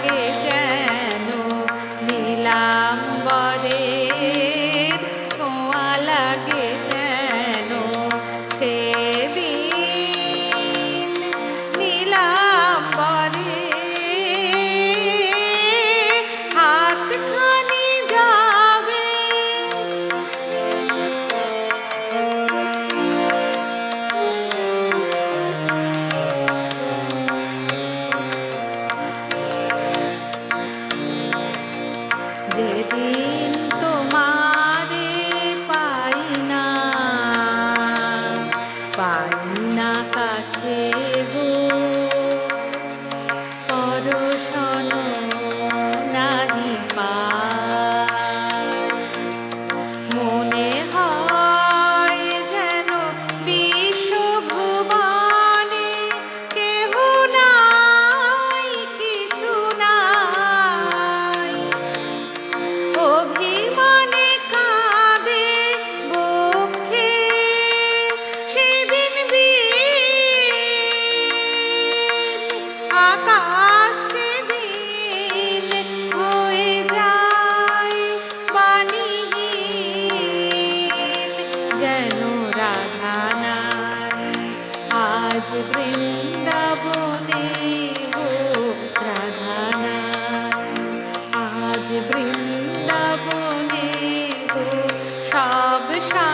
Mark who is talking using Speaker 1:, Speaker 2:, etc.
Speaker 1: 给你 দিন তোমারে পাই না কাছে গো। যেন রাধা নাই আজ বৃন্দাবনে গো আজ বৃন্দাবনে গো সব সা